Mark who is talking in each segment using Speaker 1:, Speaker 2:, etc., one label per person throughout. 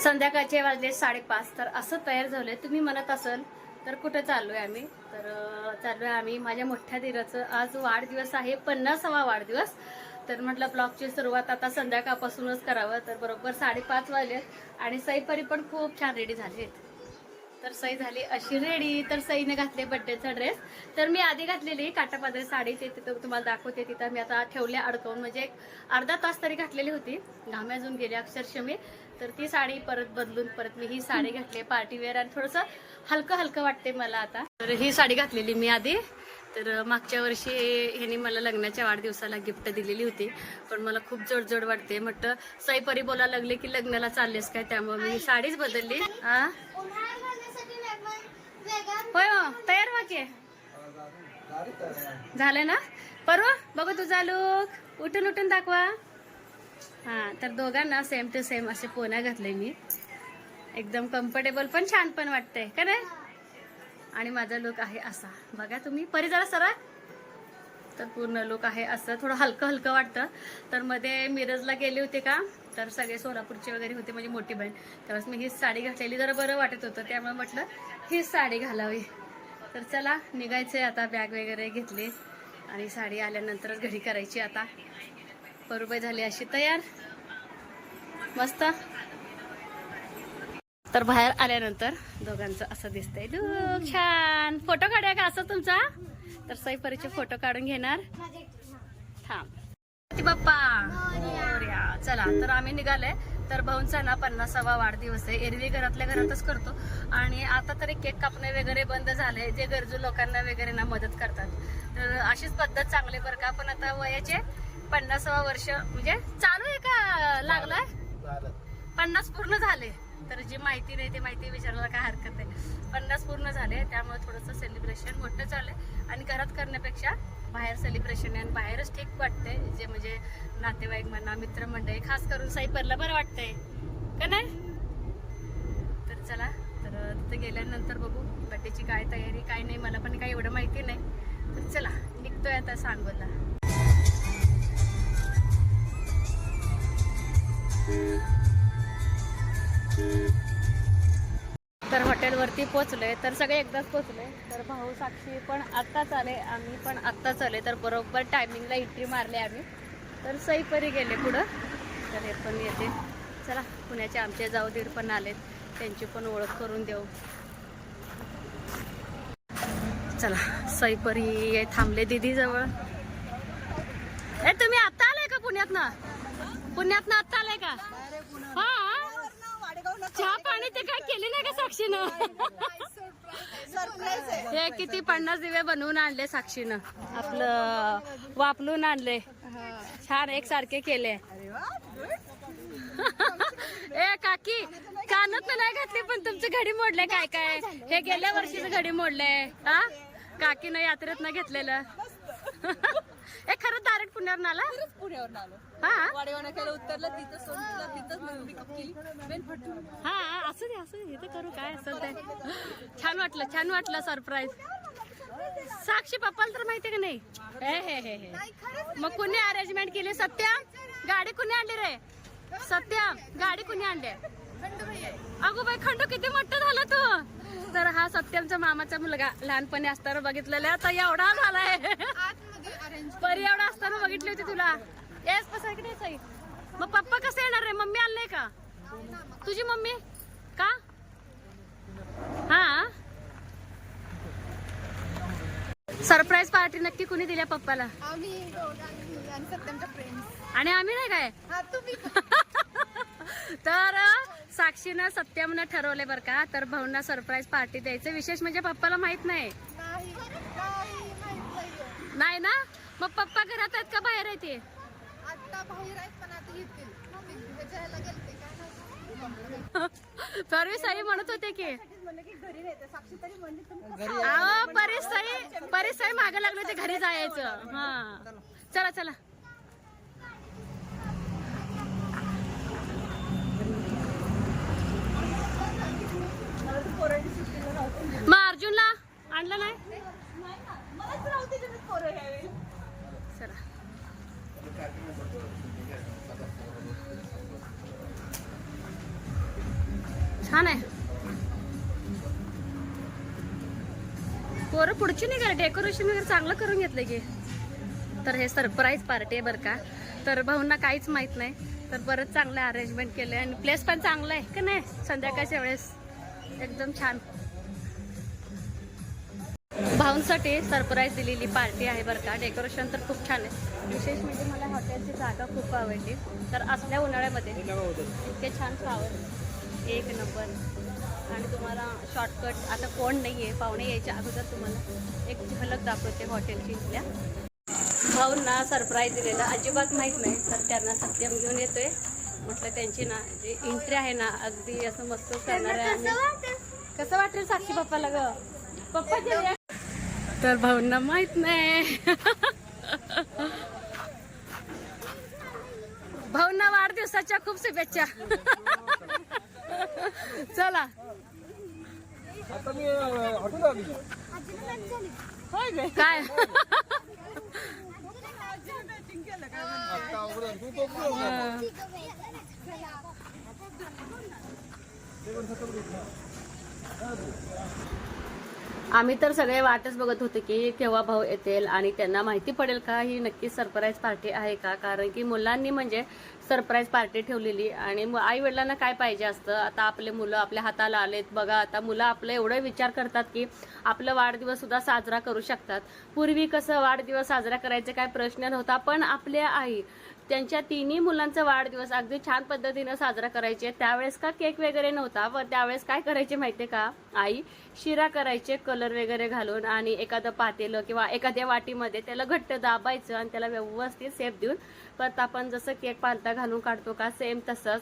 Speaker 1: संध्याकाळचे वाजले साडेपाच. तर असं तयार झालंय. तुम्ही म्हणत असाल तर कुठं चाललोय आम्ही? तर चाललो चाललोय आम्ही माझ्या मोठ्या दिराचं. आज वाढदिवस आहे पन्नासावा वाढदिवस. तर म्हटलं ब्लॉगची सुरुवात आता संध्याकाळपासूनच करावं. तर बरोबर साडेपाच वाजले आणि सईपरी पण खूप छान रेडी झाले तर सई झाली अशी रेडी तर सईने घातले बड्डेचा ड्रेस तर मी आधी घातलेली काटापादरी साडी ते तिथं तुम्हाला दाखवते. तिथं मी आता ठेवले अडकवून. म्हणजे एक अर्धा तास तरी घातलेली होती. घामे अजून गेले अक्षरशः मी. तर ती साडी परत बदलून परत मी ही साडी घातली पार्टी वेअर आणि थोडंसं हलकं हलकं वाटते मला आता. तर ही साडी घातलेली मी आधी. तर मागच्या वर्षी ह्याने मला लग्नाच्या वाढदिवसाला गिफ्ट दिलेली होती. पण मला खूप जडजड वाटते म्हटलं सईपरी बोला लागले की लग्नाला चाललेस काय? त्यामुळे मी साडीच बदलली. हा होय हो तयार व्हा की? झालं ना? परवा बघू तुझा लुक उठून उठून दाखवा. हा तर दोघांना सेम टू सेम असे पोना घातले मी. एकदम कम्फर्टेबल पण छान पण वाटतंय का नाही? आणि माझा लुक आहे असा. बघा तुम्ही परी जरा सरळ. तर पूर्ण लुक आहे असं. थोडं हलकं हलकं वाटतं. तर मध्ये मिरजला गेले होते का? तर सगळे सोलापूरचे वगैरे होते माझी मोठी बहीण. त्यावेळेस मी हीच साडी घातलेली जरा बरं वाटत होतं. त्यामुळे म्हटलं हीच साडी घालावी. तर चला निघायचंय आता बॅग वगैरे घेतली. आणि साडी आल्यानंतरच घरी करायची आता. परुबाई झाली अशी तयार. मस्त. तर बाहेर आल्यानंतर दोघांचं असं दिसतंय. लुक छान. फोटो काढूया का? असं तुमचा? तर सईपरीचे फोटो काढून घेणार. थांब. बाप्पा चला तर आम्ही निघालोय. तर भाऊंचा ना पन्नासावा वाढदिवस आहे. एरवी घरातल्या घरातच करतो. आणि आता तरी केक कापणे वगैरे बंद झाले. जे गरजू लोकांना वगैरे ना मदत करतात. तर अशीच पद्धत चांगली बरं का. पण आता वयाचे पन्नासावा वर्ष म्हणजे चालू आहे का? लागलाय? पन्नास पूर्ण झाले. तर जी माहिती नाही ते माहिती विचारायला काय हरकत आहे पन्नास पूर्ण झाले. त्यामुळे थोडंसं सेलिब्रेशन मोठं चाललंय आणि घरात करण्यापेक्षा बाहेर सेलिब्रेशन आहे आणि बाहेरच ठीक वाटतंय. जे म्हणजे नातेवाईक म्हणा मित्रमंडळी खास करून साईपरला बरं वाटतंय. का नाही? तर चला तर तिथे गेल्यानंतर बघू. बड्डेची काय तयारी काय नाही मला पण काही एवढं माहिती नाही. तर चला निघतोय आता सांगोला. हॉटेलवरती पोचलोय तर सगळे एकदाच पोचले तर भाऊ साक्षी पण आत्ताच आले आम्ही पण आत्ताच आले तर बरोबर टायमिंगला एंट्री मारले आम्ही. तर सईपरी गेले पुढं. तर हे पण येते. चला पुण्याचे आमचे जाऊ दीर पण आलेत. त्यांची पण ओळख करून देऊ. चला सईपरी थांबले दिदी जवळ ए तुम्ही आत्ता आलाय का पुण्यातनं? पुण्यातनं आत्ता आलाय का? हा. चहा पाणी ते काय केले नाही का साक्षीनं? हे किती पन्नास दिवे बनवून आणले साक्षीनं. आपलं वापरून आणले. छान एक सारखे केले. ए काकी कानात नाही घातली पण तुमची घडी मोडले काय काय? हे गेल्या वर्षीच घडी मोडले. हा? काकीनं यात्रेत न घेतलेलं. ए खरं डायरेक्ट पुण्यावर आला?
Speaker 2: पुण्यावर आलो.
Speaker 1: हा?
Speaker 2: वाडेवाना उतरलं तिथं सोडलं तिथंच पिकअप केली. मेन फटू
Speaker 1: हा असू दे असू दे हे करू काय असेल ते. छान वाटलं छान वाटलं सरप्राईज साक्षी पप्पाला तर माहितीये का नाही? हे हे हे हे. मग कुणी अरेंजमेंट केली? सत्यम? गाडी कुणी आणली रे? सत्यम गाडी कुणी आणली? अगो बाई खंडू किती मोठं झालं तू? तर हा सत्यमचा मामाचा मुलगा लहानपणी असताना बघितलेला आता एवढा झालाय. परी एवढा असताना बघितली होती तुला. येस कसा इकडे सई मग पप्पा कसे येणार रे? मम्मी आणलंय का? तुझी मम्मी? का? हा? सरप्राईज पार्टी नक्की कुणी दिल्या पप्पाला?
Speaker 2: आणि
Speaker 1: आम्ही नाही काय?
Speaker 2: हा
Speaker 1: तर साक्षीनं सत्यमनं ठरवले बरं का? तर भाऊंना सरप्राईज पार्टी द्यायचं विशेष म्हणजे पप्पाला माहीत नाही.
Speaker 2: नाही नाही माहीत नाहीये.
Speaker 1: नाही ना? मग पप्पा घरात आहेत का बाहेर आहे ते?
Speaker 2: आता बाहेर आहेत पण आता येतील. विजयाला गेलते काय
Speaker 1: परवी साई म्हणत होते की.
Speaker 2: म्हणलं की घरी नाही साक्षी तरी म्हणली
Speaker 1: अहो परिसाई परिसाई मागे लागले ते घरी जायचं. हा. चला चला. मग अर्जुनला आणलं नाही? चला. छान आहे. पोरं पुढची नाही का डेकोरेशन वगैरे चांगलं करून घेतलं की. तर हे सरप्राईज पार्टी आहे बरं का. तर भाऊंना काहीच माहीत नाही. तर बरंच चांगलं अरेंजमेंट केलं आणि प्लेस पण चांगलं आहे का नाही? संध्याकाळच्या वेळेस. एकदम छान. भाऊंसाठी सरप्राईज दिलेली पार्टी आहे बरं का. डेकोरेशन तर खूप छान आहे. विशेष म्हणजे मला हॉटेलची जागा खूप आवडली. तर असल्या उन्हाळ्यामध्ये इतके छान फ्लावर एक नंबर आणि तुम्हाला शॉर्टकट आता कोण नाही आहे पाहुणे यायच्या अगोदर तुम्हाला एक झलक दाखवते हॉटेलची इथल्या. भाऊंना सरप्राईज दिलेला. अजिबात माहीत नाही तर त्यांना सत्यम घेऊन येतोय. म्हटलं त्यांची ना जी एंट्री आहे ना अगदी असं मस्त करणार आहे. कसं वाटेल साक्षी पप्पाला ग? पप्पा. तर भाऊंना माहीत नाही. भाऊंना वाढदिवसाच्या खूप शुभेच्छा. चला. काय? आम्ही तर सगळे वाटच बघत होते की केव्हा भाऊ येतील आणि त्यांना माहिती पडेल का? ही नक्की सरप्राईज पार्टी आहे का? कारण की मुलांनी म्हणजे सरप्राईज पार्टी ठेवलेली आणि आई वडिलांना काय पाहिजे असतं? आता आपले मुलं आपल्या हाताला आलेत. बघा आता मुलं आपलं एवढं विचार करतात की आपलं वाढदिवस सुद्धा साजरा करू शकतात. पूर्वी कसं वाढदिवस साजरा करायचे काय प्रश्न नव्हता पण आपल्या आई त्यांच्या तिन्ही मुलांचा वाढदिवस अगदी छान पद्धतीनं साजरा करायचे. त्यावेळेस का केक वगैरे नव्हता व त्यावेळेस काय करायचे माहितीये का? आई शिरा करायचे कलर वगैरे घालून आणि एखादं पातेलं किंवा एखाद्या वाटीमध्ये त्याला घट्ट दाबायचं आणि त्याला व्यवस्थित सेप देऊन परत आपण जसं केक पालता घालून काढतो का सेम तसंच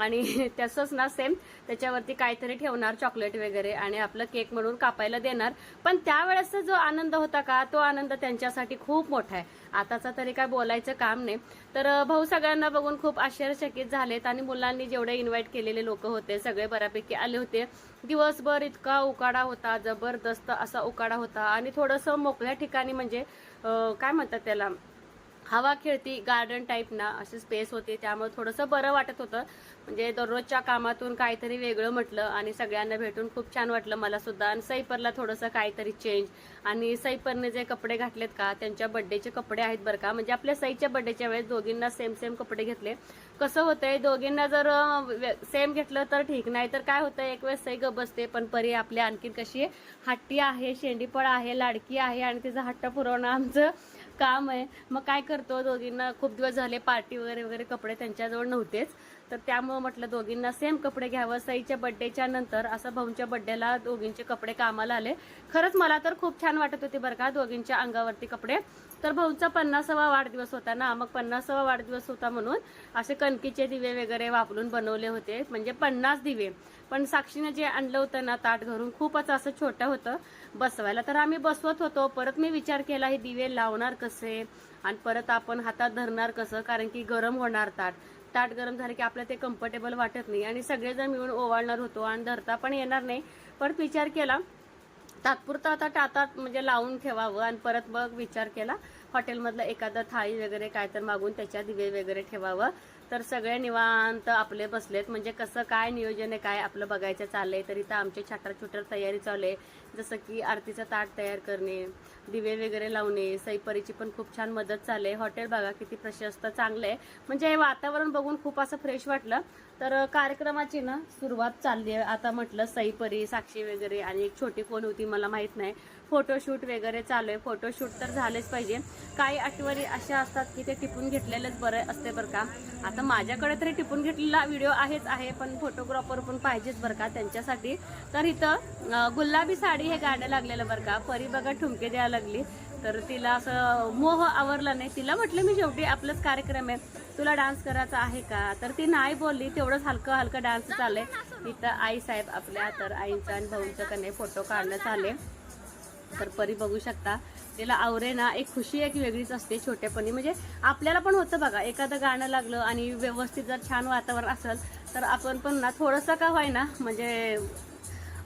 Speaker 1: आणि तसंच ना सेम त्याच्यावरती काहीतरी ठेवणार चॉकलेट वगैरे आणि आपलं केक म्हणून कापायला देणार. पण त्यावेळेसचा जो आनंद होता का तो आनंद त्यांच्यासाठी खूप मोठा आहे. आताचा तरी काय बोलायचं काम नाही. तर भाऊ सगळ्यांना बघून खूप आश्चर्यचकित झालेत आणि मुलांनी जेवढे इन्व्हाइट केलेले लोक होते सगळे बऱ्यापैकी आले होते. दिवसभर इतका उकाडा होता जबरदस्त असा उकाडा होता आणि थोडंसं मोकळ्या ठिकाणी म्हणजे काय म्हणतात त्याला? हवा खेळती गार्डन टाईप ना अशी स्पेस होती. त्यामुळे थोडंसं बरं वाटत होतं. म्हणजे दररोजच्या कामातून काहीतरी वेगळं म्हटलं आणि सगळ्यांना भेटून खूप छान वाटलं मला सुद्धा. आणि सैपरला थोडंसं काहीतरी चेंज आणि सैपरने जे कपडे घातलेत का त्यांच्या बड्डेचे कपडे आहेत बरं का. म्हणजे आपल्या सईच्या बड्डेच्या वेळेस दोघींना सेम सेम कपडे घेतले. कसं होतंय दोघींना जर सेम घेतलं तर ठीक. नाही तर काय होतं एक वेळेस सई ग बसते पण परी आपली आणखीन कशी हट्टी आहे शेंडीपळ आहे लाडकी आहे आणि तिचा हट्ट पुरवणं आमचं काम आहे. मग काय करतो दोघींना खूप दिवस झाले पार्टी वगैरे वगैरे कपडे त्यांच्याजवळ नव्हतेच. तर त्यामुळं म्हटलं दोघींना सेम कपडे घ्यावं. साईच्या बड्डेच्या नंतर असं भाऊंच्या बड्डेला दोघींचे कपडे कामाला आले. खरंच मला तर खूप छान वाटत होते बरं का दोघींच्या अंगावरती कपडे. तर भाऊचा पन्नासावा वाढदिवस होता ना मग पन्नासावा वाढदिवस होता म्हणून असे कणकीचे दिवे वगैरे वापरून बनवले होते म्हणजे पन्नास दिवे. पण साक्षीने जे आणलं होतं ना ताट घरून खूपच असं छोटं होतं. बसवायला तर आम्ही बसवत होतो परत मी विचार केला हे दिवे लावणार कसे? आणि परत आपण हातात धरणार कसं? कारण की गरम होणार ताट. ताट गरम झालं की आपल्याला ते कम्फर्टेबल वाटत नाही. आणि सगळेजण मिळून ओवाळणार होतो आणि धरता पण येणार नाही. परत विचार केला तात्पुरता आता टातात म्हणजे लावून ठेवावं आणि परत मग विचार केला. हॉटेलमधलं एखादं थाळी वगैरे काय तर मागून त्याच्या दिवे वगैरे ठेवावं. तर सगळे निवांत आपले बसलेत. म्हणजे कसं काय नियोजन आहे काय आपलं बघायचं चाललंय. तर इथं आमची छाटर छुटर तयारी चालू आहे. जसं की आरतीचं ताट तयार करणे दिवे वगैरे लावणे सईपरीची पण खूप छान मदत चालली आहे. हॉटेल बघा किती प्रशस्त चांगलं आहे. म्हणजे हे वातावरण बघून खूप असं फ्रेश वाटलं. तर कार्यक्रमाची ना सुरुवात चालली आहे. आता म्हटलं सईपरी साक्षी वगैरे आणि एक छोटी कोण होती मला माहीत नाही. फोटोशूट वगैरे चालू आहे. फोटोशूट तर झालेच पाहिजे. काही आठवणी अशा असतात की ते टिपून घेतलेलंच बरं असते बरं का. आता माझ्याकडे तरी टिपून घेतलेला व्हिडिओ आहेच आहे पण फोटोग्राफर पण पाहिजेच बरं का त्यांच्यासाठी. तर इथं गुलाबी साडी हे गाणं लागलेलं बरं का. परी बघा ठुमके द्यायला लागली. तर तिला असं मोह आवरला नाही. तिला म्हटलं मी शेवटी आपलाच कार्यक्रम आहे. तुला डान्स करायचा आहे का? तर ती नाही बोलली. तेवढंच हलकं हलकं डान्स चाललंय. इथं आई साहेब आपल्या तर आईचा आणि भाऊंचं कने फोटो काढणं चालले तर परी बघू शकता. तिला आवरे ना एक खुशी एक वेगळीच असते छोट्यापणी म्हणजे आपल्याला पण होतं बघा एखादं गाणं लागलं आणि व्यवस्थित जर छान वातावरण असेल तर आपण पण ना थोडंसं का होईना म्हणजे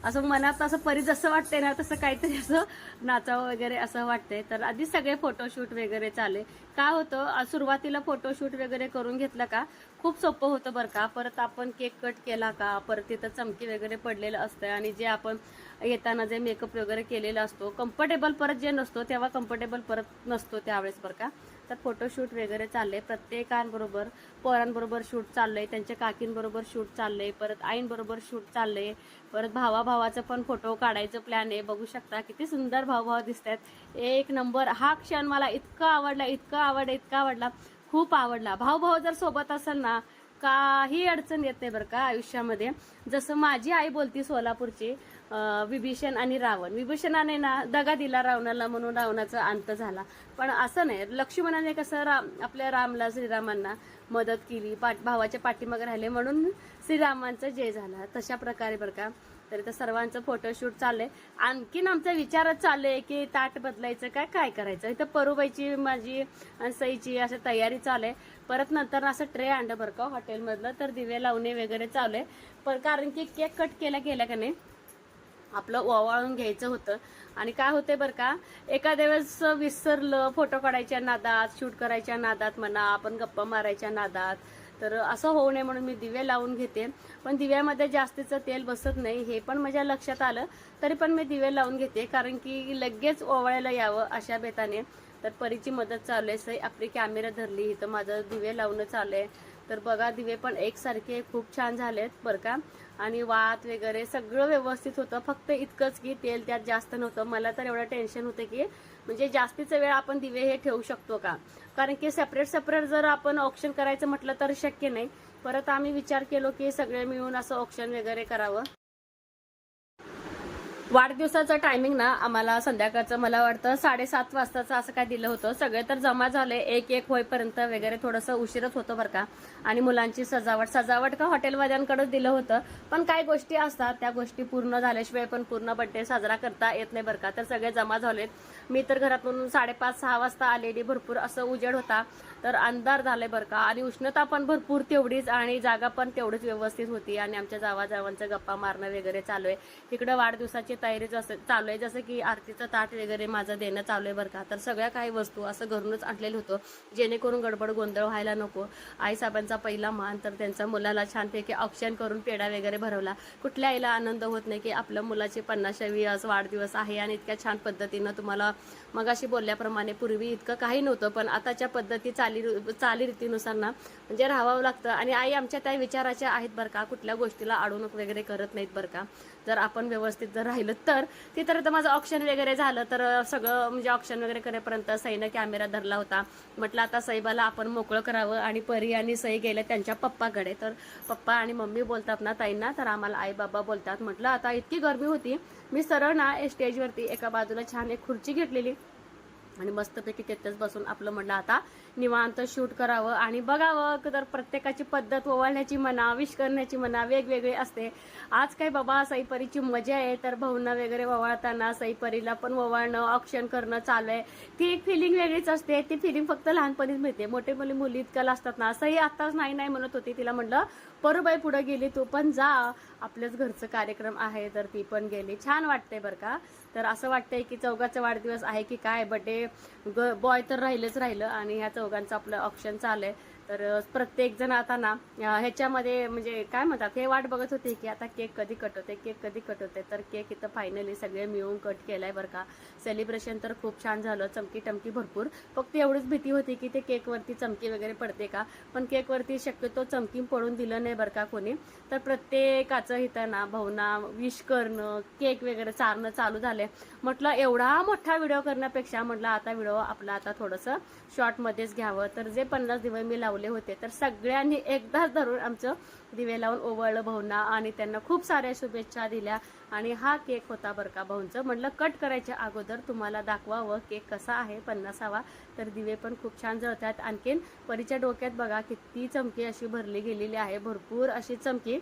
Speaker 1: असं मनात असं परी जसं वाटतंय ना तसं काहीतरी असं नाचावं वगैरे असं वाटतंय. तर आधी सगळे फोटोशूट वगैरे चाले. काय होतं सुरुवातीला फोटोशूट वगैरे करून घेतलं का खूप सोपं होतं बरं का. परत आपण केक कट केला का परत तिथं चमकी वगैरे पडलेलं असतं आणि जे आपण येताना जे मेकअप वगैरे केलेला असतो कम्फर्टेबल परत जे नसतो तेव्हा कम्फर्टेबल परत नसतो त्यावेळेस बरं का. तर फोटोशूट वगैरे चाललंय प्रत्येकांबरोबर पोरांबरोबर शूट चाललंय त्यांच्या काकींबरोबर शूट चाललंय परत आईंबरोबर शूट चाललंय परत भावा भावाचं पण फोटो काढायचं प्लॅन आहे. बघू शकता किती सुंदर भावभाव दिसत आहेत एक नंबर हा क्षण मला इतका आवडला इतका आवडला इतका आवडला. खूप आवडला. भावभाव जर सोबत असेल ना काही अडचण येत नाही बरं का आयुष्यामध्ये. जसं माझी आई बोलती सोलापूरची विभीषण आणि रावण. विभीषणाने ना दगा दिला रावणाला म्हणून रावणाचा अंत झाला. पण असं नाही. लक्ष्मणाने कसं राम आपल्या रामला श्रीरामांना मदत केली पाठ भावाच्या पाठीमागे राहिले म्हणून श्रीरामांचा जय झाला. तशा प्रकारे बरं का. तर इथं सर्वांचं फोटोशूट चाललंय. आणखीन आमचा विचारच चाललंय की ताट बदलायचं काय काय करायचं? इथं परूबाईची माझी आणि सईची असं तयारी चालू आहे परत नंतर असं ट्रे आणलं बरं का हॉटेलमधलं तर दिवे लावणे वगैरे चालू आहे. पण कारण की केक कट केला गेला का नाही? आपलं ओवाळून घ्यायचं होतं. आणि काय होते बरं का एखाद्या वेळेस विसरलं फोटो काढायच्या नादात शूट करायच्या नादात म्हणा आपण गप्पा मारायच्या नादात तर असं होऊ नये म्हणून मी दिवे लावून घेते. पण दिव्यामध्ये जास्तीचं तेल बसत नाही हे पण माझ्या लक्षात आलं तरी पण मी दिवे लावून घेते कारण की लगेच ओवाळायला यावं अशा बेताने. तर परीची मदत चालू आहे सई आपली कॅमेरा धरली इथं माझं दिवे लावणं चालू आहे. तर बघा दिवे पण एकसारखे खूप छान झालेत बरं का. आणि वात वगैरे सगळं व्यवस्थित होतं. फक्त इतकंच की तेल त्यात जास्त नव्हतं. मला तर एवढं टेन्शन होतं की म्हणजे जास्तीचा वेळ आपण दिवे हे ठेवू शकतो का? कारण की सेपरेट सेपरेट जर आपण ऑप्शन करायचं म्हटलं तर शक्य नाही. परत आम्ही विचार केलो की सगळे मिळून असं ऑप्शन वगैरे करावं. वाढदिवसाचं टायमिंग ना आम्हाला संध्याकाळचं मला वाटतं साडेसात वाजताचं असं काय दिलं होतं. सगळे तर जमा झाले एक एक होईपर्यंत वगैरे थोडंसं उशीरच होतं बरं का. आणि मुलांची सजावट सजावट का हॉटेलवाल्यांकडंच दिलं होतं. पण काही गोष्टी असतात त्या गोष्टी पूर्ण झाल्याशिवाय पण पूर्ण बड्डे साजरा करता येत नाही बरं का. तर सगळे जमा झालेत. मी तर घरातून साडेपाच सहा वाजता आलेली भरपूर असं उजेड होता. तर अंधार झालाय बरं का. आणि उष्णता पण भरपूर तेवढीच आणि जागा पण तेवढीच व्यवस्थित होती आणि आमच्या जावाजावांचं गप्पा मारणं वगैरे चालू आहे. तिकडं वाढदिवसाची तयारी जसं चालू आहे जसं की आरतीचं ताट वगैरे माझं देणं चालू आहे बरं का. तर सगळ्या काही वस्तू असं घरूनच आणलेलं होतं जेणेकरून गडबड गोंधळ व्हायला नको. आईसाहेबांचा पहिला मान तर त्यांचा मुलाला छानपैकी ऑप्शन करून पेढा वगैरे भरवला. कुठल्या आईला आनंद होत नाही की आपल्या मुलाची पन्नासावी आज वाढदिवस आहे आणि इतक्या छान पद्धतीनं तुम्हाला मगाशी बोलल्याप्रमाणे पूर्वी इतकं काही नव्हतं पण आताच्या पद्धती चाल चाली चालीरीतीनुसार ना म्हणजे राहावं लागतं. आणि आई आमच्या त्या विचाराच्या आहेत बरं का कुठल्या गोष्टीला अडवणूक वगैरे करत नाहीत बरं का. जर आपण व्यवस्थित जर राहिलं तर ती तर माझं ऑप्शन वगैरे झालं तर सगळं म्हणजे ऑप्शन वगैरे करेपर्यंत सईनं कॅमेरा धरला होता. म्हटलं आता सईबाला आपण मोकळं करावं आणि परी आणि सई गेले त्यांच्या पप्पाकडे. तर पप्पा आणि मम्मी बोलतात ना ताईंना तर आम्हाला आई बाबा बोलतात. म्हटलं आता इतकी गर्मी होती मी सरळ ना स्टेजवरती एका बाजूला छान एक खुर्ची घेतलेली. आणि मस्तपैकी तेथेच बसून आपलं म्हणलं आता निवांत शूट करावं आणि बघावं. तर प्रत्येकाची पद्धत ओवाळण्याची म्हणा विश करण्याची म्हणा वेगवेगळी असते. आज काय बाबा सईपरीची मजा आहे तर भाऊंना वगैरे ओवाळताना सईपरीला पण ओवाळणं ऑप्शन करणं चालू आहे ती एक फिलिंग वेगळीच असते. ती फिलिंग फक्त लहानपणीच मिळते. मोठे मुली मुली इतक्याला असतात ना सई आत्ताच नाही नाही म्हणत होती. तिला म्हटलं परूबाई पुढे गेली तू पण जा. आपल्याच घरचं कार्यक्रम आहे तर ती पण गेली. छान वाटते बरं का? तर असं वाटतंय की चौघाचा वाढदिवस आहे की काय बड्डे बॉय तर राहिलंच राहिलं आणि ह्या चौघांचं आपलं ऑप्शन चालू आहे. तर प्रत्येक जण आता ना ह्याच्यामध्ये म्हणजे काय म्हणतात हे वाट बघत होते की आता केक कधी कट होते केक कधी कट होते तर केक इथं फायनली सगळे मिळून कट केलाय बरं का. सेलिब्रेशन तर खूप छान झालं चमकी टमकी भरपूर. फक्त एवढीच भीती होती की ते केकवरती चमकी वगैरे पडते का? पण केकवरती शक्यतो चमकी पडून दिलं नाही बरं का कोणी. तर प्रत्येकाचं इथं ना भावना विश करणं केक वगैरे चारणं चालू झाले म्हटलं एवढा मोठा व्हिडिओ करण्यापेक्षा म्हटलं आता व्हिडिओ आपला आता थोडंसं शॉर्टमध्येच घ्यावं. तर जे पन्नास दिवस मी लावले होते. तर सगळ्यांनी एकदाच धरून आमचं दिवे लावून ओवळलं भाऊंना आणि त्यांना खूप साऱ्या शुभेच्छा दिल्या. आणि हा केक होता बरं का भाऊंचं. म्हटलं कट करायच्या अगोदर तुम्हाला दाखवावं केक कसा आहे पन्नासावा. तर दिवे पण खूप छान जळतात. आणखीन परीच्या डोक्यात बघा किती चमकी अशी भरली गेलेली आहे. भरपूर अशी चमकी.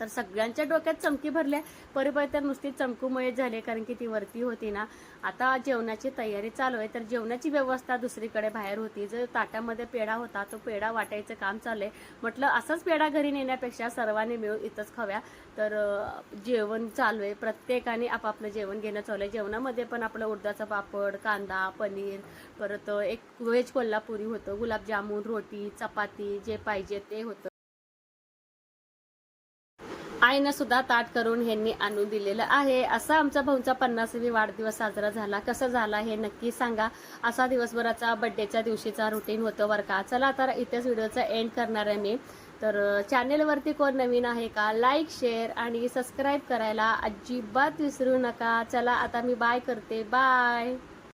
Speaker 1: तर सगळ्यांच्या डोक्यात चमकी भरल्या. परिपरी तर नुसती चमकूमय झाली कारण की ती वरती होती ना. आता जेवणाची तयारी चालू आहे तर जेवणाची व्यवस्था दुसरीकडे बाहेर होती. जो ताटामध्ये पेढा होता तो पेढा वाटायचं काम चाललंय म्हटलं असंच पेढा घरी नेण्यापेक्षा सर्वांनी मिळून इथंच खाव्या. तर जेवण चालू आहे. प्रत्येकाने आपापलं जेवण घेणं चालू आहे. जेवणामध्ये पण आपलं उडदाचा पापड कांदा पनीर परत एक व्हेज कोल्हापुरी होतं. गुलाबजामुन रोटी चपाती जे पाहिजे ते होतं. आईनं सुद्धा ताट करून ह्यांनी आणून दिलेलं आहे. असा आमचा भाऊचा पन्नासवी वाढदिवस साजरा झाला. कसं झाला हे नक्की सांगा. असा दिवसभराचा बड्डेच्या दिवशीचा रुटीन होतं बरं का. चला तर इथेच व्हिडिओचा एंड करणार आहे मी. तर चॅनेलवरती कोण नवीन आहे का? लाईक शेअर आणि सबस्क्राईब करायला अजिबात विसरू नका. चला आता मी बाय करते. बाय